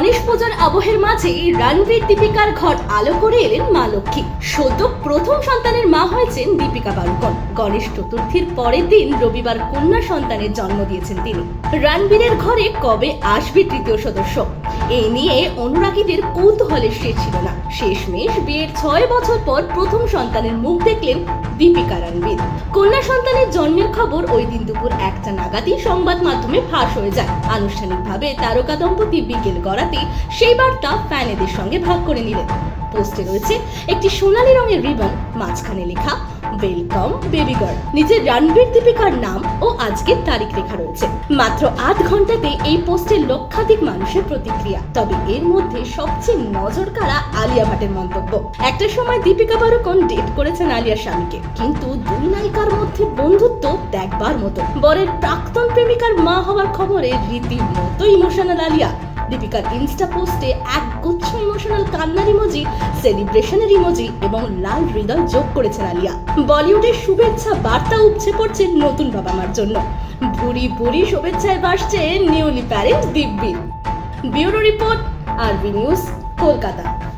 পূজার আবহের মাঝে রণবীর দীপিকার ঘর আলো করে এলেন মা লক্ষ্মী। সদ্য প্রথম সন্তানের মা হয়েছেন দীপিকা পাড়ুকন গণেশ চতুর্থীর পরের দিন রবিবার কন্যা সন্তানের জন্ম দিয়েছেন তিনি। রণবীরের ঘরে কবে আসবে তৃতীয় সদস্য? এই নিয়ে অনুরাগীদের কৌতূহলের শেষ ছিল না। শেষমেশ বিয়ের ছয় বছর পর প্রথম সন্তানের মুখ দেখলেন দীপিকা রণবীর। কন্যা সন্তানের জন্মের খবর ওই দিন দুপুর একটা নাগাদই সংবাদ মাধ্যমে ফাঁস হয়ে যায়। আনুষ্ঠানিকভাবে তারকা দম্পতি বিকেল গড়াতে সেই বার্তা ফ্যানেদের সঙ্গে ভাগ করে নিলেন। পোস্টে রয়েছে একটি সোনালী রঙের রিবন, মাঝখানে লেখা, ওয়েলকাম বেবি গার্ল নিচে রণবীর দীপিকার নাম ও আজকের তারিখ লেখা রয়েছে। মাত্র আধ ঘন্টাতে এই পোস্টে লক্ষাধিক মানুষের প্রতিক্রিয়া। তবে এর মধ্যে সবচেয়ে নজর কাড়া আলিয়া ভাটের মন্তব্য। একটা সময় দীপিকা পাড়ুকোন ডেট করেছেন আলিয়ার স্বামীকে। কিন্তু দুই নায়িকার মধ্যে বন্ধুত্ব দেখবার মতো। বরের প্রাক্তন প্রেমিকার মা হওয়ার খবরে রীতিমতো ইমোশনাল আলিয়া। দীপিকার ইনস্টা পোস্টে এক গুচ্ছ ইমোশনাল কান্নার ইমোজি সেলিব্রেশনের ইমোজি এবং লাল হৃদয় যোগ করেছেন আলিয়া। বলিউডের শুভেচ্ছা বার্তা উপচে পড়ছে নতুন বাবা মার জন্য। ভুরি ভুরি শুভেচ্ছায় বাসছে নিউলি প্যারেন্টস দিব্যি। Bureau report, RB news Kolkata.